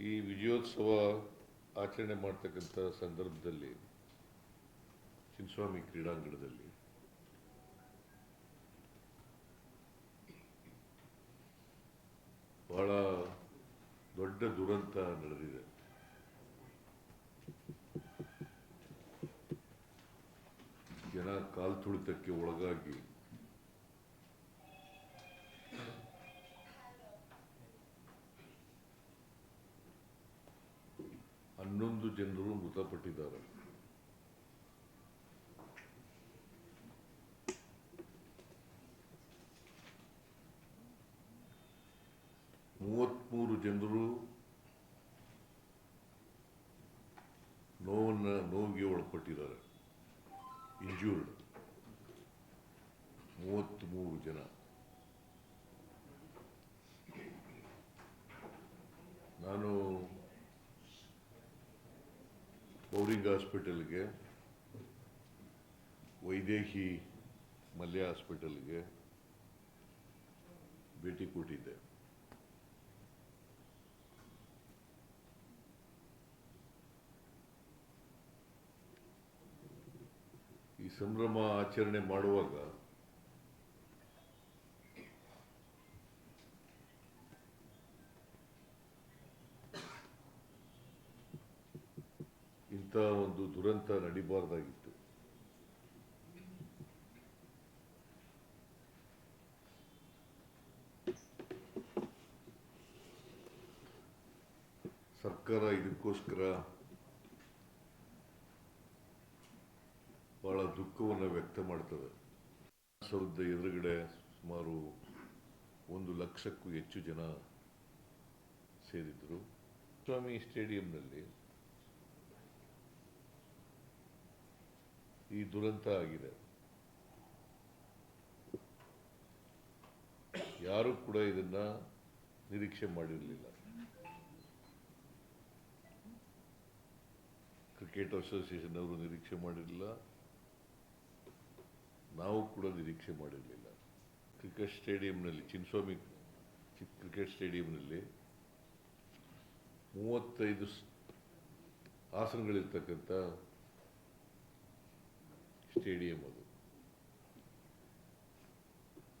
ಈ ವಿಜಯೋತ್ಸವ ಆಚರಣೆ ಮಾಡ್ತಕ್ಕಂಥ ಸಂದರ್ಭದಲ್ಲಿ ಚಿನ್ನಸ್ವಾಮಿ ಕ್ರೀಡಾಂಗಣದಲ್ಲಿ ಬಹಳ ದೊಡ್ಡ ದುರಂತ ನಡೆದಿದೆ. ಜನ ಕಾಲ್ತುಳಿತಕ್ಕೆ ಒಳಗಾಗಿ ಹನ್ನೊಂದು ಜನರು ಮೃತಪಟ್ಟಿದ್ದಾರೆ. ಮೂವತ್ಮೂರು ಜನರು ನೋವನ್ನ ನೋವಿಗೆ ಒಳಪಟ್ಟಿದ್ದಾರೆ. ಇಂಜೂರ್ಡ್ ಮೂವತ್ತ್ಮೂರು ಜನ. ನಾನು ಬೌರಿಂಗ್ ಹಾಸ್ಪಿಟಲ್ಗೆ ವೈದೇಹಿ ಮಲ್ಯ ಹಾಸ್ಪಿಟಲ್ಗೆ ಭೇಟಿ ಕೊಟ್ಟಿದ್ದೆ. ಈ ಸಂಭ್ರಮ ಆಚರಣೆ ಮಾಡುವಾಗ ಇಂಥ ಒಂದು ದುರಂತ ನಡಿಬಾರ್ದಾಗಿತ್ತು. ಸರ್ಕಾರ ಇದಕ್ಕೋಸ್ಕರ ಬಹಳ ದುಃಖವನ್ನು ವ್ಯಕ್ತ ಮಾಡ್ತದೆ. ಸಾವಿರದ ಎದುರುಗಡೆ ಸುಮಾರು ಒಂದು ಲಕ್ಷಕ್ಕೂ ಹೆಚ್ಚು ಜನ ಸೇರಿದ್ರು. ಸ್ವಾಮಿ ಸ್ಟೇಡಿಯಂನಲ್ಲಿ ಈ ದುರಂತ ಆಗಿದೆ. ಯಾರು ಕೂಡ ಇದನ್ನ ನಿರೀಕ್ಷೆ ಮಾಡಿರಲಿಲ್ಲ. ಕ್ರಿಕೆಟ್ ಅಸೋಸಿಯೇಷನ್ ಅವರು ನಿರೀಕ್ಷೆ ಮಾಡಿರಲಿಲ್ಲ. ನಾವು ಕೂಡ ನಿರೀಕ್ಷೆ ಮಾಡಿರಲಿಲ್ಲ. ಕ್ರಿಕೆಟ್ ಸ್ಟೇಡಿಯಂನಲ್ಲಿ ಚಿನ್ನಸ್ವಾಮಿ ಚಿ- ಕ್ರಿಕೆಟ್ ಸ್ಟೇಡಿಯಂನಲ್ಲಿ ಮೂವತ್ತೈದು ಆಸನಗಳಿರ್ತಕ್ಕಂಥ ಸ್ಟೇಡಿಯಂ ಅದು.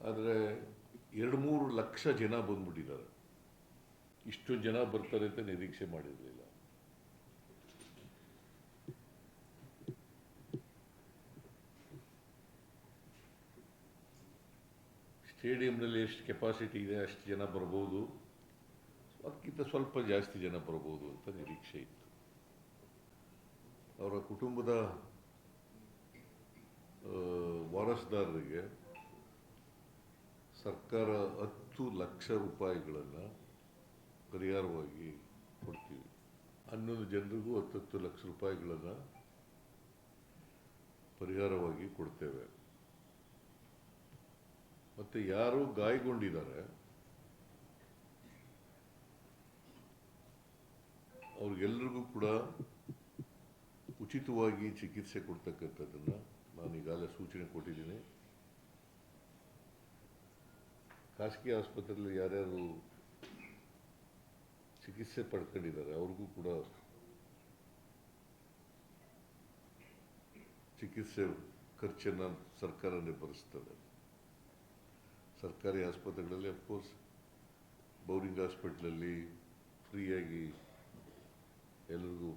ಆದರೆ ಎರಡು ಮೂರು ಲಕ್ಷ ಜನ ಬಂದ್ಬಿಟ್ಟಿದ್ದಾರೆ. ಇಷ್ಟು ಜನ ಬರ್ತಾರೆ ಅಂತ ನಿರೀಕ್ಷೆ ಮಾಡಿರಲಿಲ್ಲ. ಸ್ಟೇಡಿಯಂನಲ್ಲಿ ಎಷ್ಟು ಕೆಪಾಸಿಟಿ ಇದೆ, ಅಷ್ಟು ಜನ ಬರ್ಬೋದು. ಅದಕ್ಕಿಂತ ಸ್ವಲ್ಪ ಜಾಸ್ತಿ ಜನ ಬರ್ಬೋದು ಅಂತ ನಿರೀಕ್ಷೆ ಇತ್ತು. ಅವರ ಕುಟುಂಬದ ವಾರಸುದಾರರಿಗೆ ಸರ್ಕಾರ ಹತ್ತು ಲಕ್ಷ ರೂಪಾಯಿಗಳನ್ನು ಪರಿಹಾರವಾಗಿ ಕೊಡ್ತೀವಿ. ಹನ್ನೊಂದು ಜನರಿಗೂ ಹತ್ತತ್ತು ಲಕ್ಷ ರೂಪಾಯಿಗಳನ್ನು ಪರಿಹಾರವಾಗಿ ಕೊಡ್ತೇವೆ. ಮತ್ತು ಯಾರು ಗಾಯಗೊಂಡಿದ್ದಾರೆ, ಅವ್ರಿಗೆಲ್ರಿಗೂ ಕೂಡ ಉಚಿತವಾಗಿ ಚಿಕಿತ್ಸೆ ಕೊಡ್ತಕ್ಕಂಥದ್ದನ್ನು ನಾನು ಈಗಾಗಲೇ ಸೂಚನೆ ಕೊಟ್ಟಿದ್ದೀನಿ. ಖಾಸಗಿ ಆಸ್ಪತ್ರೆಯಲ್ಲಿ ಯಾರ್ಯಾರು ಚಿಕಿತ್ಸೆ ಪಡ್ಕೊಂಡಿದ್ದಾರೆ, ಅವ್ರಿಗೂ ಕೂಡ ಚಿಕಿತ್ಸೆ ಖರ್ಚನ್ನು ಸರ್ಕಾರ ನಿರ್ಭರಿಸ್ತದೆ ಸರ್ಕಾರಿ ಆಸ್ಪತ್ರೆಗಳಲ್ಲಿ ಅಫ್ಕೋರ್ಸ್ ಬೌರಿಂಗ್ ಹಾಸ್ಪಿಟ್ಲಲ್ಲಿ ಫ್ರೀಯಾಗಿ ಎಲ್ಲರಿಗೂ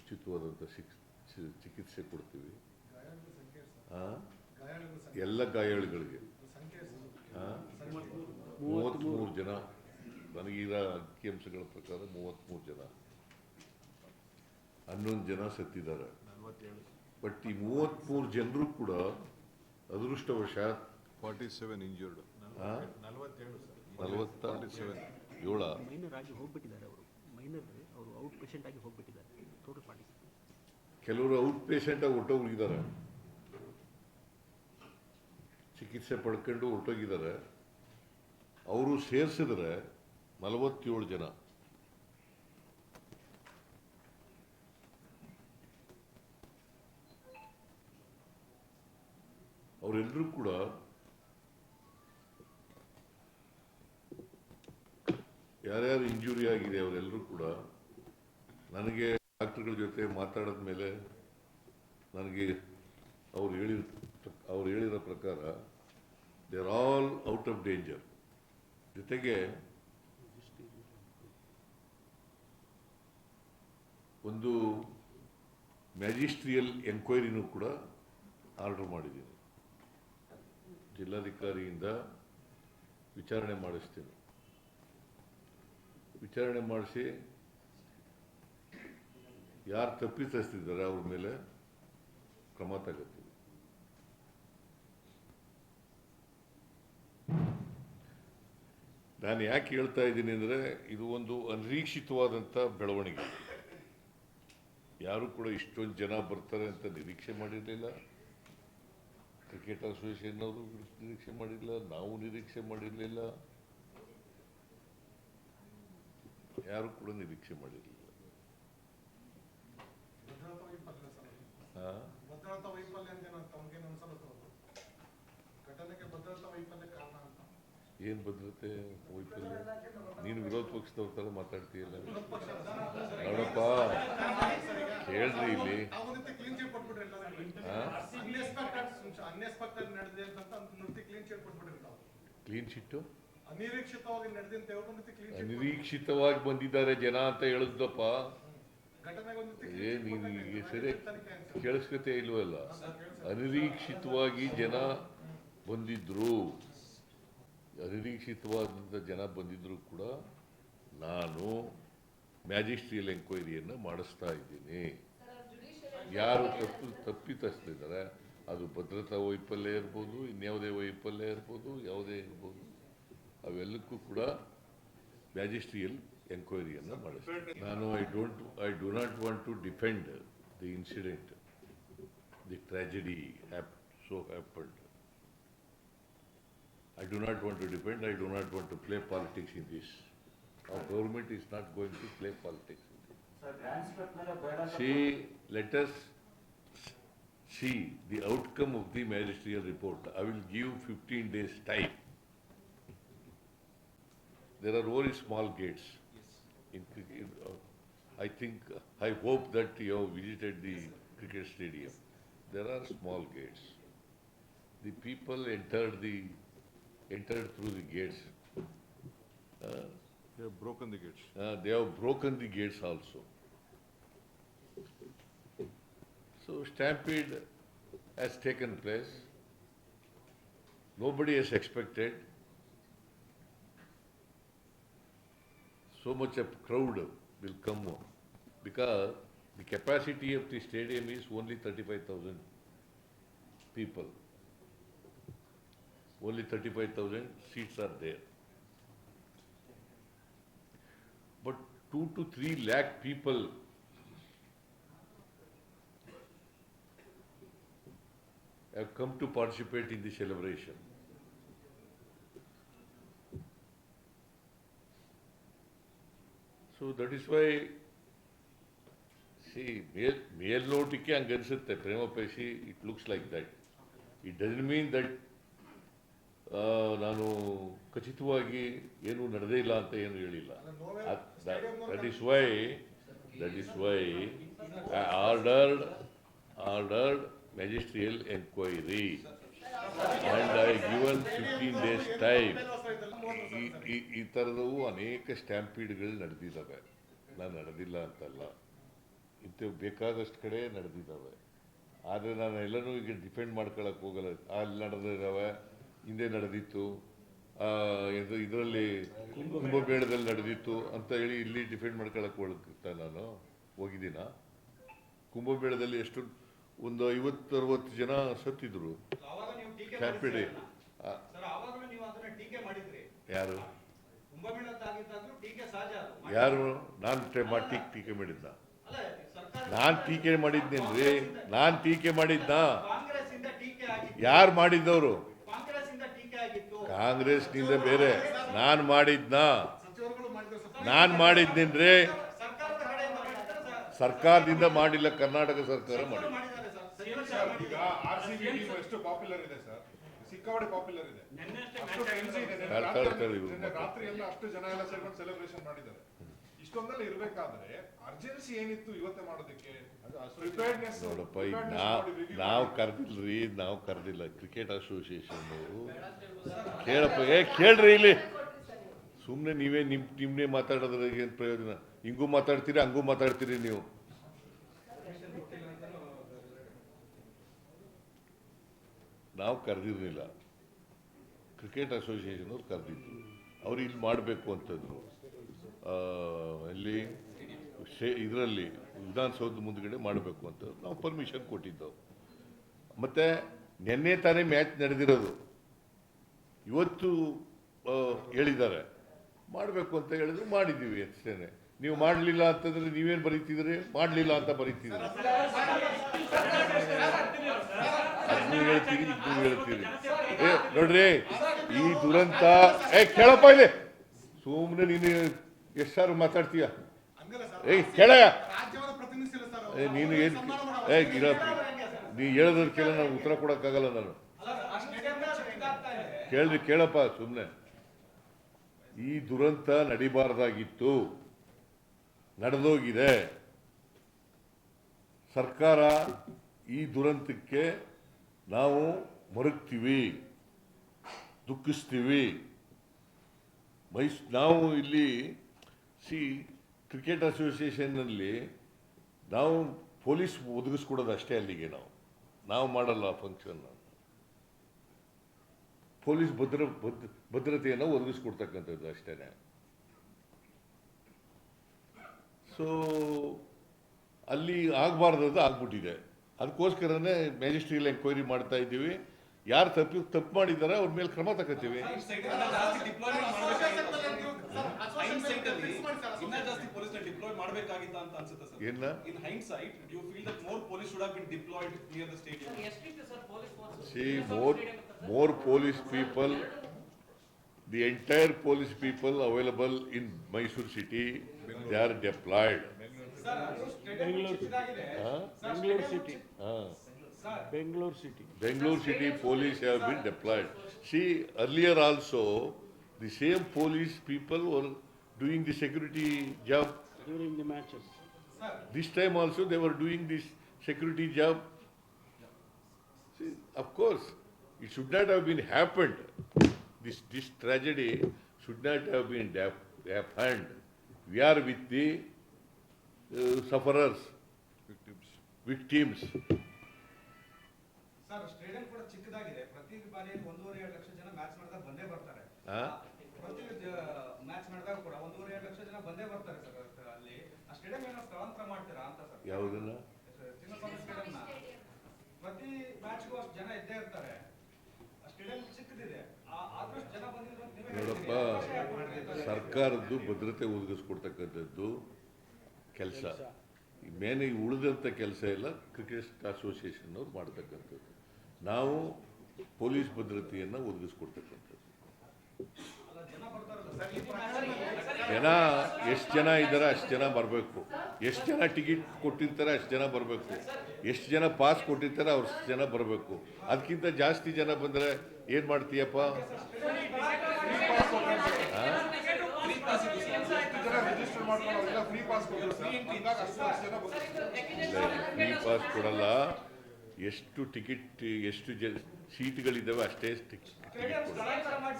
ಉಚಿತವಾದಂಥ ಶಿಕ್, ಚಿಕಿತ್ಸೆ ಕೊಡ್ತೀವಿ. ಎಲ್ಲ ಗಾಯಾಳುಗಳಿಗೆ. ಮೂವತ್ಮೂರು ಮೂವತ್ತ್ಮೂರು ಜನ. ನನಗಿರೋ ಅಂಕಿಅಂಶಗಳ ಪ್ರಕಾರ ಮೂವತ್ತ್ಮೂರು ಜನ. ಹನ್ನೊಂದು ಜನ ಸತ್ತಿದ್ದಾರೆ. ಬಟ್ ಈ ಮೂವತ್ತ್ಮೂರು ಜನರು ಕೂಡ ಅದೃಷ್ಟವಶಾತ್ ಫಾರ್ಟಿ ಸೆವೆನ್ ಇಂಜೂರ್ಡ್ ನಲವತ್ತ ಏಳ. ಮೈನರ್ ಆಗಿ ಹೋಗ್ಬಿಟ್ಟಿದ್ದಾರೆ ಅವರು. ಮೈನರ್ ಅವರು ಔಟ್ ಪೇಷಂಟ್ ಆಗಿ ಹೋಗ್ಬಿಟ್ಟಿದ್ದಾರೆ. ಟೋಟಲ್ ಪಾರ್ಟಿ ಕೆಲವರು ಔಟ್ ಪೇಷಂಟ್ ಆಗಿ ಹೊರಟೋಗಿದ್ದಾರೆ ಚಿಕಿತ್ಸೆ ಪಡ್ಕೊಂಡು ಹೊರಟೋಗಿದ್ದಾರೆ. ಅವರು ಸೇರಿಸಿದ್ರೆ ನಲವತ್ತೇಳು ಜನ. ಅವರೆಲ್ಲರೂ ಕೂಡ ಯಾರ್ಯಾರು ಇಂಜುರಿ ಆಗಿದೆ ಅವರೆಲ್ಲರೂ ಕೂಡ ನನಗೆ ಡಾಕ್ಟರ್ಗಳ ಜೊತೆ ಮಾತಾಡಿದ ಮೇಲೆ ನನಗೆ ಅವ್ರು ಹೇಳಿದ ಅವ್ರು ಹೇಳಿರೋ ಪ್ರಕಾರ they are all out of danger ಜೊತೆಗೆ ಒಂದು ಮ್ಯಾಜಿಸ್ಟ್ರಿಯಲ್ ಎಂಕ್ವೈರಿನೂ ಕೂಡ ಆರ್ಡರ್ ಮಾಡಿದ್ದೀನಿ. ಜಿಲ್ಲಾಧಿಕಾರಿಯಿಂದ ವಿಚಾರಣೆ ಮಾಡಿಸ್ತೀನಿ. ವಿಚಾರಣೆ ಮಾಡಿಸಿ ಯಾರು ತಪ್ಪಿತಸ್ತಿದ್ದಾರೆ ಅವ್ರ ಮೇಲೆ ಕ್ರಮ ತಗೋತೀವಿ ನಾನು ಯಾಕೆ ಹೇಳ್ತಾ ಇದ್ದೀನಿ ಅಂದರೆ ಇದು ಒಂದು ಅನಿರೀಕ್ಷಿತವಾದಂಥ ಬೆಳವಣಿಗೆ. ಯಾರು ಕೂಡ ಇಷ್ಟೊಂದು ಜನ ಬರ್ತಾರೆ ಅಂತ ನಿರೀಕ್ಷೆ ಮಾಡಿರಲಿಲ್ಲ. ಕ್ರಿಕೆಟ್ ಅಸೋಸಿಯೇಷನ್ ಅವರು ನಿರೀಕ್ಷೆ ಮಾಡಿರಲಿಲ್ಲ, ನಾವು ನಿರೀಕ್ಷೆ ಮಾಡಿರಲಿಲ್ಲ. ಯಾರು ಕೂಡ ನಿರೀಕ್ಷೆ ಮಾಡಿರಲಿಲ್ಲ. ಭದ್ರತಾ ವೈಫಲ್ಯ ಅಂತ ಘಟನೆಗೆ ಭದ್ರತಾ ವೈಫಲ್ಯ ಕಾರಣ ಏನ್ ಭದ್ರತೆ ವೈಫಲ್ಯ ನೀನು ವಿರೋಧ ಪಕ್ಷದವ್ರ ಥರ ಮಾತಾಡ್ತೀಯಲ್ಲ ನೋಡಪ್ಪ ಹೇಳ್ರಿ ಇಲ್ಲಿ. ಕ್ಲೀನ್ ಶೀಟು ಅನಿರೀಕ್ಷಿತವಾಗಿ ಬಂದಿದ್ದಾರೆ ಜನ ಅಂತ ಹೇಳಿದ್ದಪ್ಪ ಏ, ನೀನು ಸರಿ ಕೇಳಿಸ್ಕತೆ ಇಲ್ವಲ್ಲ? ಅನಿರೀಕ್ಷಿತವಾಗಿ ಜನ ಬಂದಿದ್ರು. ಅನಿರೀಕ್ಷಿತವಾದಂಥ ಜನ ಬಂದಿದ್ದರೂ ಕೂಡ ನಾನು ಮ್ಯಾಜಿಸ್ಟ್ರಿಯಲ್ ಎಂಕ್ವೈರಿಯನ್ನು ಮಾಡಿಸ್ತಾ ಇದ್ದೀನಿ. ಯಾರು ತಪ್ಪು ತಪ್ಪಿತಸ್ತಿದ್ದಾರೆ ಅದು ಭದ್ರತಾ ವೈಫಲ್ಯ ಇರ್ಬೋದು, ಇನ್ಯಾವುದೇ ವೈಫಲ್ಯ ಇರ್ಬೋದು, ಯಾವುದೇ ಇರ್ಬೋದು, ಅವೆಲ್ಲಕ್ಕೂ ಕೂಡ ಮ್ಯಾಜಿಸ್ಟ್ರಿಯಲ್ ಎಂಕ್ವೈರಿಯನ್ನು ಮಾಡಿಸ್ತೀನಿ. ನಾನು I don't I do not want to defend the incident the tragedy hap so happened I do not want to depend, I do not want to play politics in this. Our government is not going to play politics. in See, let us see the outcome of the ministerial report. I will give 15 days time. There are very small gates. In, in, uh, I think, I hope that you have visited the cricket stadium. There are small gates. The people entered the entered through the gates. Uh, They have broken the gates. uh, they have broken the gates also. So stampede has taken place. Nobody has expected so much of crowd will come because the capacity of the stadium is only thirty-five thousand people. Only thirty-five thousand seats are there. But two to three lakh people have come to participate in the celebration. So that is why, see, ಮೇಲ್ ಮೇಲ್ನೋಟಕ್ಕೆ ಹಂಗೆ ಅನ್ಸುತ್ತೆ ಪ್ರೇಮ ಪೇಶಿ it looks like that it doesn't mean that ನಾನು ಖಚಿತವಾಗಿ ಏನು ನಡೆದೇ ಇಲ್ಲ ಅಂತ ಏನು ಹೇಳಿಲ್ಲ. That is why that is why that ordered magisterial enquiry. And I given fifteen days time. ಈ, ಈ, ಈ ಥರದವು ಅನೇಕ ಸ್ಟ್ಯಾಂಪೀಡ್ಗಳು ನಡೆದಿದ್ದಾವೆ. ನಾನು ನಡೆದಿಲ್ಲ ಅಂತಲ್ಲ. ಇಂಥವು ಬೇಕಾದಷ್ಟು ಕಡೆ ನಡೆದಿದ್ದಾವೆ. ಆದರೆ ನಾನು ಎಲ್ಲನೂ ಈಗ ಡಿಪೆಂಡ್ ಮಾಡ್ಕೊಳಕ್ಕೆ ಹೋಗಲ್ಲ. ಅಲ್ಲಿ ನಡೆದಿದ್ದಾವೆ. ಹಿಂದೆ ನಡೆದಿತ್ತು. ಇದು ಇದರಲ್ಲಿ ಕುಂಭಮೇಳದಲ್ಲಿ ನಡೆದಿತ್ತು ಅಂತ ಹೇಳಿ ಇಲ್ಲಿ ಡಿಫೆಂಡ್ ಮಾಡ್ಕೊಳಕ್ಕೆ ಹೋಗ್ತಾ ನಾನು ಹೋಗಿದ್ದೀನ. ಕುಂಭಮೇಳದಲ್ಲಿ ಎಷ್ಟು ಒಂದು ಐವತ್ತು ಅರವತ್ತು ಜನ ಸತ್ತಿದ್ರು. ಮಾಡಿದ್ರಿ ಯಾರು? ಯಾರು? ನಾನು ಟೀಕೆ ಟೀಕೆ ಮಾಡಿದ್ದ ನಾನು ಟೀಕೆ ಮಾಡಿದ್ನೇನ್ರಿ? ನಾನು ಟೀಕೆ ಮಾಡಿದ್ದ ಯಾರು ಮಾಡಿದ್ದವರು ಕಾಂಗ್ರೆಸ್ ಇಂದ ಟೀಕೆ ಆಗಿತ್ತು ಕಾಂಗ್ರೆಸ್ನಿಂದ ಬೇರೆ. ನಾನ್ ಮಾಡಿದ್ನ? ಸಚಿವರುಗಳು ಮಾಡಿದ್ರು ಸರ್ ನಾನ್ ಮಾಡಿದ್ನೇನ್ರಿ ಸರ್ಕಾರದ ಕಡೆಯಿಂದ ಮಾಡಿದ್ರೆ ಸರ್? ಅಷ್ಟು ಜನ ಕರ್ನಾಟಕ ಸರ್ಕಾರ ಸೆಲೆಬ್ರೇಷನ್ ಮಾಡಿ ಇಷ್ಟೊಂದೆಲ್ಲ ಇರಬೇಕಾದ್ರೆ ಅರ್ಜೆನ್ಸಿ ಏನಿತ್ತು ಇವತ್ತೇ ಮಾಡೋದಕ್ಕೆ? ಪ್ರಿಪೇರ್ಡ್ನೆಸ್ ನೋಡಪ್ಪ ಈಗ ನಾವು ನಾವು ಕರೆದಿಲ್ರಿ ನಾವು ಕರೆದಿಲ್ಲ. ಕ್ರಿಕೆಟ್ ಅಸೋಸಿಯೇಷನ್ ಕೇಳಪ್ಪ ಏ ಕೇಳ್ರಿ ಇಲ್ಲಿ. ಸುಮ್ಮನೆ ನೀವೇ ನಿಮ್ ನಿಮ್ಮನ್ನೇ ಮಾತಾಡೋದ್ರಾಗ ಏನು ಪ್ರಯೋಜನ? ಹಿಂಗೂ ಮಾತಾಡ್ತೀರಿ ಹಂಗೂ ಮಾತಾಡ್ತೀರಿ ನೀವು? ನಾವು ಕರೆದಿರಲಿಲ್ಲ. ಕ್ರಿಕೆಟ್ ಅಸೋಸಿಯೇಷನ್ ಅವ್ರು ಕರೆದಿದ್ರು. ಅವ್ರು ಇಲ್ಲಿ ಮಾಡಬೇಕು ಅಂತಂದ್ರು. ಇಲ್ಲಿ ಇದರಲ್ಲಿ ವಿಧಾನಸೌಧ ಮುಂದ್ಗಡೆ ಮಾಡಬೇಕು ಅಂತ ನಾವು ಪರ್ಮಿಷನ್ ಕೊಟ್ಟಿದ್ದೆವು. ಮತ್ತು ನಿನ್ನೆ ತಾನೇ ಮ್ಯಾಚ್ ನಡೆದಿರೋದು. ಇವತ್ತು ಹೇಳಿದ್ದಾರೆ. ಮಾಡಬೇಕು ಅಂತ ಹೇಳಿದ್ರು ಮಾಡಿದ್ದೀವಿ ಅಷ್ಟೇ ನೀವು ಮಾಡಲಿಲ್ಲ ಅಂತಂದ್ರೆ ನೀವೇನು ಬರೀತಿದ್ರಿ ಮಾಡಲಿಲ್ಲ ಅಂತ ಬರೀತಿದ್ರಿ ಹೇಳ್ತೀರಿ ನೋಡ್ರಿ, ಈ ದುರಂತ, ಏ, ಕೇಳಪ್ಪ ಇದೆ ಸುಮ್ಮನೆ ನೀನು ಎಷ್ಟು ಸಾರು ಮಾತಾಡ್ತೀಯ? ಏಯ್ ಸರ್ ಏ ನೀನು ಏನು. ಏ ಗಿರಾತಿ ನೀ ಹೇಳೋದಕ್ಕೆಲ್ಲ ನಾನು ಉತ್ತರ ಕೊಡೋಕ್ಕಾಗಲ್ಲ ನಾನು. ಕೇಳ್ರಿ ಕೇಳಪ್ಪ ಸುಮ್ಮನೆ ಈ ದುರಂತ ನಡಿಬಾರ್ದಾಗಿತ್ತು. ನಡೆದೋಗಿದೆ. ಸರ್ಕಾರ ಈ ದುರಂತಕ್ಕೆ ನಾವು ಮರುಗ್ತೀವಿ. ದುಃಖಿಸ್ತೀವಿ. ಮೈಸ್ ನಾವು ಇಲ್ಲಿ ಸಿ ಕ್ರಿಕೆಟ್ ಅಸೋಸಿಯೇಷನ್ನಲ್ಲಿ ನಾವು ಪೊಲೀಸ್ ಒದಗಿಸ್ಕೊಡೋದು ಅಷ್ಟೇ ಅಲ್ಲಿಗೆ ನಾವು. ನಾವು ಮಾಡಲ್ಲ ಫಂಕ್ಷನ್ ಪೊಲೀಸ್ ಭದ್ರ ಭದ್ರ ಭದ್ರತೆಯನ್ನು ಒದಗಿಸ್ಕೊಡ್ತಕ್ಕಂಥದ್ದು ಅಷ್ಟೇ ಸೊ ಅಲ್ಲಿ ಆಗಬಾರ್ದದ್ದು ಆಗ್ಬಿಟ್ಟಿದೆ. ಅದಕ್ಕೋಸ್ಕರನೇ ಮ್ಯಾಜಿಸ್ಟ್ರಿಯಲ್ ಎಂಕ್ವೈರಿ ಮಾಡ್ತಾ ಇದ್ದೀವಿ. ಯಾರು ತಪ್ಪು ತಪ್ಪು ಮಾಡಿದ್ದಾರೆ ಅವ್ರ ಮೇಲೆ ಕ್ರಮ ತಗೋತೀವಿ. ಇನ್ನ ಜಾಸ್ತಿ ಪೊಲೀಸ್ ಡಿಪ್ಲಾಯ್ ಮಾಡಬೇಕಾಗಿತ್ತ ಅಂತ ಅನ್ಸುತ್ತೆ ಸರ್ ಏನ in hindsight you feel that more police should have been deployed near the stadium See, more, more police people, the entire police people available in Mysore city, they are deployed. Huh? Sir Bengaluru city Bangalore city police have been deployed. See, earlier also, the same police people were doing the security job. During the matches. This time also, they were doing this security job. See, of course, it should not have been happened. This, this tragedy should not have been happened. We are with the uh, sufferers, victims. Sir stadium ಕೂಡ ಚಿಕ್ಕದಾಗಿದೆ ಪ್ರತಿ ಬಾರಿ ಒಂದೂವರೆ ಎರಡು ಲಕ್ಷ ಜನ match ಮಾಡಿದಾಗ ಬಂದೇ ಬರ್ತಾರೆ ಆ? ಪ್ರತಿ ಮ್ಯಾಚ್ ಮಾಡಿದಾಗ ಕೂಡ ಒಂದೂವರೆ ಎರಡು ಲಕ್ಷ ಜನ ಬಂದೇ ಬರ್ತಾರೆ ಸರ್ ಅಲ್ಲಿ ಆ ಸ್ಟೇಡಿಯಂ ಏನೋ ಸ್ಥಳಾಂತರ ಪ್ರತಿ ಮ್ಯಾಚ್ಗೂ ಅಷ್ಟು ಜನ ಇದ್ದೇ ಇರ್ತಾರೆ. ಅಂತ ನೋಡಪ್ಪ? ಸರ್ಕಾರದ್ದು ಭದ್ರತೆ ಒದಗಿಸ್ಕೊಡ್ತಕ್ಕಂಥದ್ದು ಕೆಲಸ. ಮೇನ್ ಈ ಉಳಿದಂಥ ಕೆಲಸ ಎಲ್ಲ ಕ್ರಿಕೆಟ್ ಅಸೋಸಿಯೇಷನ್ ಅವ್ರು ಮಾಡ್ತಕ್ಕಂಥದ್ದು. ನಾವು ಪೊಲೀಸ್ ಭದ್ರತೆಯನ್ನು ಒದಗಿಸ್ಕೊಡ್ತಕ್ಕಂಥದ್ದು. ಜನ ಎಷ್ಟು ಜನ ಇದ್ದಾರೆ ಅಷ್ಟು ಜನ ಬರಬೇಕು. ಎಷ್ಟು ಜನ ಟಿಕೆಟ್ ಕೊಟ್ಟಿರ್ತಾರೆ ಅಷ್ಟು ಜನ ಬರಬೇಕು. ಎಷ್ಟು ಜನ ಪಾಸ್ ಕೊಟ್ಟಿರ್ತಾರೆ ಅಷ್ಟು ಜನ ಬರಬೇಕು. ಅದಕ್ಕಿಂತ ಜಾಸ್ತಿ ಜನ ಬಂದರೆ ಏನು ಮಾಡ್ತೀಯಪ್ಪ? ಫ್ರೀ ಪಾಸ್ ಕೊಡಲ್ಲ. ಎಷ್ಟು ಟಿಕೆಟ್ ಎಷ್ಟು ಜನ ಸೀಟ್ಗಳಿದ್ದಾವೆ ಅಷ್ಟೇ ಟಿಕೆಟ್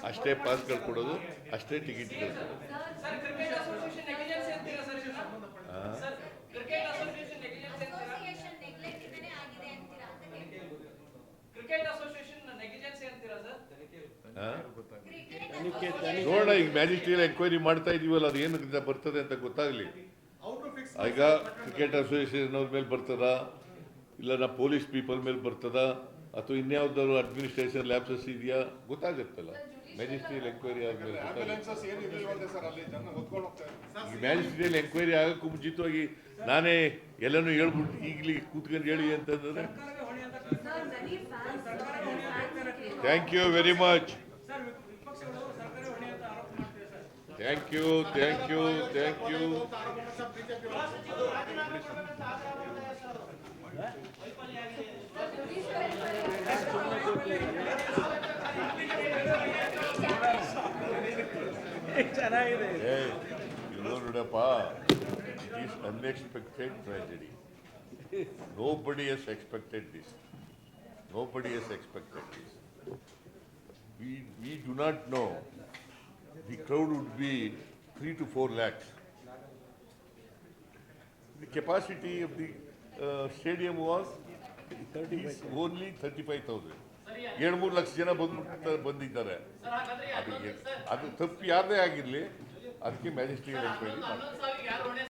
ಅಷ್ಟೇ ಪಾಸ್ಗಳು ಕೊಡೋದು ಅಷ್ಟೇ ಟಿಕೆಟ್ಗಳು ಕೊಡೋದು ಸರ್ ಕ್ರಿಕೆಟ್ ಅಸೋಸಿಯೇಷನ್ ನೆಗ್ಲಿಜೆನ್ಸ್ ಅಂತೀರಾ ಸರ್ ಇದನ್ನ? ಸರ್ ಕ್ರಿಕೆಟ್ ಅಸೋಸಿಯೇಷನ್ ನೆಗ್ಲಿಜೆನ್ಸ್ ಅಂತೀರಾ ಅಸೋಸಿಯೇಷನ್ ನೆಗ್ಲೆಕ್ಟ್ ಆಗಿದೆ ಅಂತೀರಾ ಅಂತ ಕೇಳ್ಬೋದು ಕ್ರಿಕೆಟ್ ಅಸೋಸಿಯೇಷನ್ ನೆಗ್ಲಿಜೆನ್ಸ್ ಅಂತೀರಾ ಸರ್? ಹಾ? ಕ್ರಿಕೆಟ್ ತನಿಖೆ ಅಸೋಸಿಯೇಷನ್ ನೋಡೋಣ ಈಗ ಮ್ಯಾಜಿಸ್ಟ್ರಿಯಲ್ ಎನ್ಕ್ವೈರಿ ಮಾಡ್ತಾ ಇದೀವಲ್ಲ ಅದು ಏನು ಬರ್ತದೆ ಅಂತ ಗೊತ್ತಾಗಲಿ. ಈಗ ಕ್ರಿಕೆಟ್ ಅಸೋಸಿಯೇಷನ್ ಅವ್ರ ಮೇಲೆ ಬರ್ತದ ಇಲ್ಲ ನಾ ಪೊಲೀಸ್ ಪೀಪಲ್ ಮೇಲೆ ಬರ್ತದ ಅಥವಾ ಇನ್ಯಾವ್ದಾದ್ರು ಅಡ್ಮಿನಿಸ್ಟ್ರೇಷನ್ ಲ್ಯಾಬ್ಸಸ್ ಇದೆಯಾ? ಗೊತ್ತಾಗುತ್ತಲ್ಲ. ಮ್ಯಾಜಿಸ್ಟ್ರಿಯಲ್ ಎಂಕ್ವೈರಿ ಆದಮೇಲೆ ಈ ಮ್ಯಾಜಿಸ್ಟ್ರಿಯಲ್ ಎಂಕ್ವೈರಿ ಆಗಕ್ಕೂ ಮುಂಚಿತವಾಗಿ ನಾನೇ ಎಲ್ಲನೂ ಹೇಳ್ಬಿಟ್ಟು ಈಗಲೇ ಕೂತ್ಕೊಂಡು ಹೇಳಿ ಅಂತಂದ್ರೆ thank you very much sir ವಿಪಕ್ಷಗಳು ಸರ್ಕಾರಿ ಹೊಣೆ ಅಂತ ಆರೋಪ ಮಾಡ್ತಿದೆ sir thank you thank you thank you BJP Hey, you loaded up, ah. It is unexpected tragedy. Nobody has expected this. Nobody has expected this. We, we do not know. The crowd would be three to four lakhs. The capacity of the uh, stadium was is thirty five thousand ಏಳು ಎರಡು ಮೂರು ಲಕ್ಷ ಜನ ಬಂದ್ಬಿಟ್ಟು ಬಂದಿದ್ದಾರೆ. Sir ಹಾಗಾದ್ರೆ ಅದು ಅದು ತಪ್ಪು ಯಾರದೇ ಆಗಿರಲಿ ಅದಕ್ಕೆ ಮ್ಯಾಜಿಸ್ಟ್ರೇಟ್ ಎನ್ಕ್ವೈರಿ ಮಾಡಿ